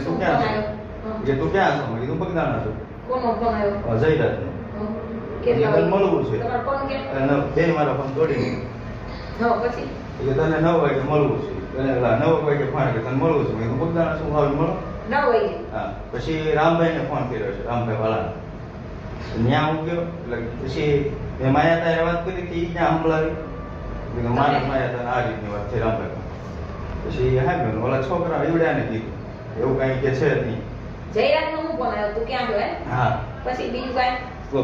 તું ક્યાં છો કે તું ક્યાં છો મળી તું બગદાણા છું કોનો ફોન આવ્યો અજય રાત નો કેટલા વાગે? મળવું છે તમારો ફોન કે અને બે મારા ફોન તોડી હા પછી એટલે તને નવ વાગે મળવું છે એટલે ઓલા નવ વાગે ફોન કે તને મળવું છે કીધું બગદાણા શું હાલ મળો નવ વાગે હા પછી રામભાઈને ફોન કર્યો છે રામભાઈ વાળાને ત્યાં હું ગયો એટલે પછી મેં માયા તારે વાત કરી હતી ત્યાં સંભળાવી મારા માયા તારે આ રીતની વાત થઈ રામભાઈ પછી હા મેં ઓલા છોકરા ઈવડ્યાને કીધું એવું કઈ કે છે નહીં. જયરાજ નો હું ફોન આવ્યો તું ક્યાં ગયો હા. પછી બીજું કઈ?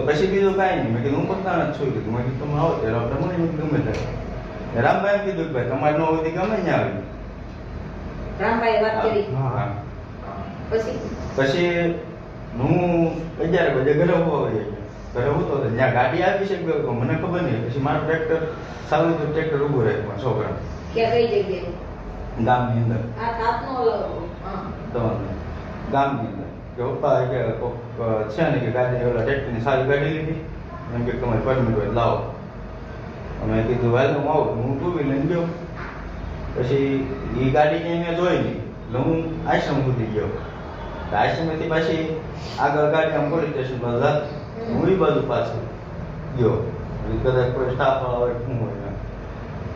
પછી બીજું કઈ નહીં. મેં કીધું હું પોતાના જ છું. કીધું મેં કીધું તમે આવો. ત્યારે આપણે મને ગમે ત્યારે. રામભાઈ એમ કીધું કે ભાઈ તમારે નો હોય ગમે ત્યાં આવી. રામભાઈ વાત કરી. હા. પછી? પછી હું અગિયાર વાગે ઘરે ઊભો હોય ઘરે ઉતો તો જ્યાં ગાડી આવી છે મને ખબર નહીં. પછી મારું ટ્રેક્ટર સારું હતું ટ્રેક્ટર ઊભું રહે છોકરા ક્યાં કઈ જગ્યાએ? ગામની અંદર. આ કાપનો છે ને કે ગાડી ઓલા સારી ગાડી લીધી? તમારી પરમિટ હોય લાવો. અમે કીધું, હાલ હું આવું હું ટુ લઈને ગયો. પછી એ ગાડી ક્યાંય મેં જોઈ નહીં. એટલે હું આશ્રમ સુધી ગયો. આશ્રમેથી પાછી આગળ ગાડી આમ પોલીસ પર હું એ બાજુ પાછળ ગયો. કદાચ કોઈ સ્ટાફ વાળા હોય શું હોય.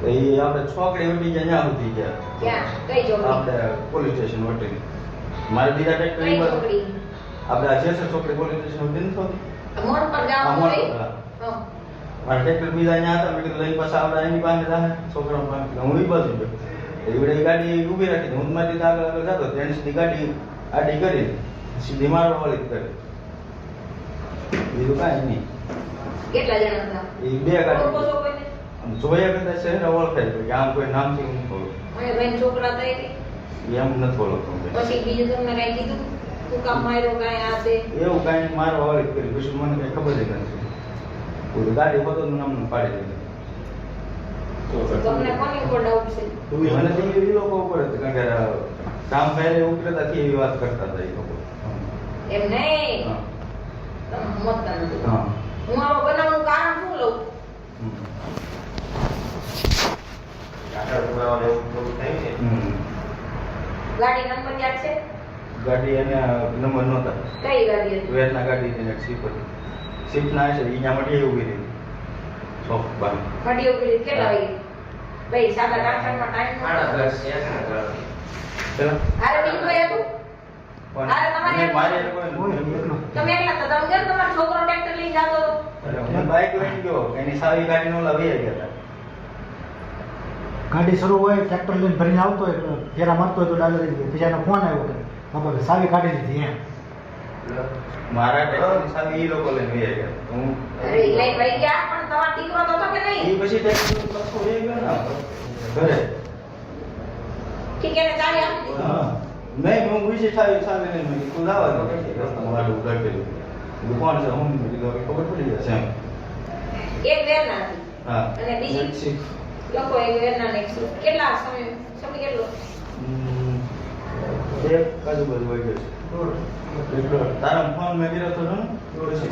તો એ આપણે છોકરી ઉઠી ગયા ત્યાં સુધી ગયા ક્યાં? કઈ છોકરી આપણે પોલીસ સ્ટેશન વટી. મારે બીજા કઈ કઈ આપણે આ જેસર છોકરી પોલીસ સ્ટેશન વટી નથી? મોડ પર. મારા ટ્રેક્ટર બીજા અહીંયા હતા મેં કીધું લઈને પાછા આવડા એની પાસે જાય છોકરા પાસે હું ઈ બાજુ એવડે ગાડી ઊભી રાખી. હું મારી આગળ આગળ જતો ત્યાં સુધી ગાડી આડી કરી સીધી મારવા વાળી કરી. બીજું કાંઈ નહીં. કેટલા જણા હતા? એ બે ગાડી. જોયા કરતા શહેર ઓળખાય કે આમ કોઈ નામથી હું મને છોકરા એટલે એમ નથી ઓળખતો પછી બીજું તમને કઈ કીધું? તું કામ માર્યો કાંઈ આ તે એવું કાંઈ મારવા વાળી કરી પછી મને કઈ ખબર જ નથી. ગાડી હોતો તો નામ પાડી દીધું તમને કોની ઉપર ડાઉટ છે? મને તો એ લોકો ઉપર કારણ કે કામ પહેલે ઉતરતા થી એવી વાત કરતા હતા એ લોકો. એમ નહીં. તમે સમજતા નથી હા. હું આવો બનાવવાનું કારણ શું લઉં હમ. હમ. ગાડી નંબર યાદ છે? ગાડી એને નંબર નહોતા. કઈ ગાડી હતી? વેરના ગાડી હતી સીપ હતી. સીપ ના છે અહીંયા માટે ઊભી રહી. ચોક બાર ગાડી ઊભી કેટલા વાગે? ભાઈ સાદા માં ટાઈમ ચલો. અરે બીજું કોઈ હતું અરે તમારે મેં મારે તમે એકલા તમે તમારો છોકરો ટ્રેક્ટર લઈને જતો હતો? બાઈક લઈને ગયો. એની સારી ગાડી નો લાવી ગયા હતા. ગાડી શરૂ હોય ટ્રેક્ટર લઈને ભરીને આવતો હોય ફેરા મારતો હોય તો ડાલે રહી ગયો. પછી એનો ફોન આવ્યો કે બાબા સાવી કાઢી લીધી એમ. મારા ટ્રેક્ટરની સારી એ લોકો લઈને વહી ગયા હું અરે ઈ લઈને વહી ગયા પણ તમારો દીકરો તો હતો કે એ નહીં પછી ટ્રેક્ટર પાછો વહી ગયો ને ઘરે. ઠીક એને ચાવી આપી દીધી. હા. નહીં હું વિશે સારી સારી નહીં મેં કીધું લાવા તો કઈ રસ્તામાં મારું ઉધાર કર્યું કીધું કોણ છે? હું. મેં કીધું હવે ખબર પડી જશે. એમ એક વેરના હતી. હા. અને બીજી? લોકો એક વેરના ને એક કેટલા સમય સમય કેટલો?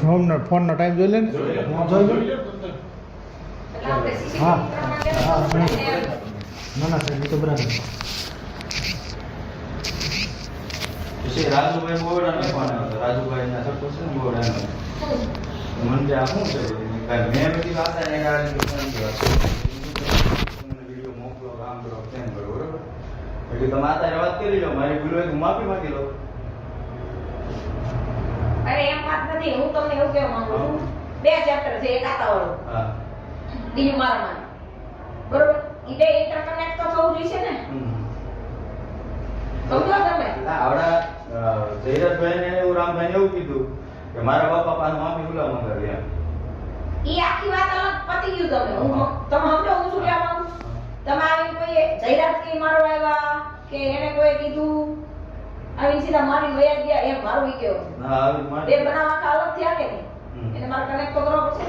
ફોન ફોનનો ટાઈમ જોઈ લે ને. હા. હા, ના ના સાહેબ તો બરાબર. રાજુભાઈ બોવડાનો ફોન આવ્યો હતો. રાજુભાઈ ના સરપંચ છે ને બોવડાનો મને શું છે મેં બધી વાત એને કર્યો. તમને વીડિયો મોકલો આમ કરો તેમ કરો બરોબર? એટલે તમે આ વાત કરી લો મારી ભૂલ હોય તો હું માફી માંગી લો અરે એમ વાત નથી હું તમને એવું કહેવા માંગુ છું. બે ચેપ્ટર છે એક આતા વાળો. હા. બીજું મારામાં બરોબર? ઈ બે ઇન્ટરકનેક્ટ તો થવું જોઈએ ને? સમજો તમે? ના, આવડા અ, જયરાજભાઈને એવું રામભાઈને એવું કીધું કે મારા બાપા પાસે માફી ભૂલા મંગાવી એમ ઈ આખી વાત અલગ પતી ગયું તમે હું તમે સમજો હું આવીને કોઈએ જયરાજ કે મારો આવ્યા કે એને કોઈ કીધું? આવી સીધા મારી વયા ગયા એમ મારું ઈ કેવું એ બનાવવા બે માટે અલગ થયા કે નહીં? એને મારે કનેક્ટ તો કરવો પડશે.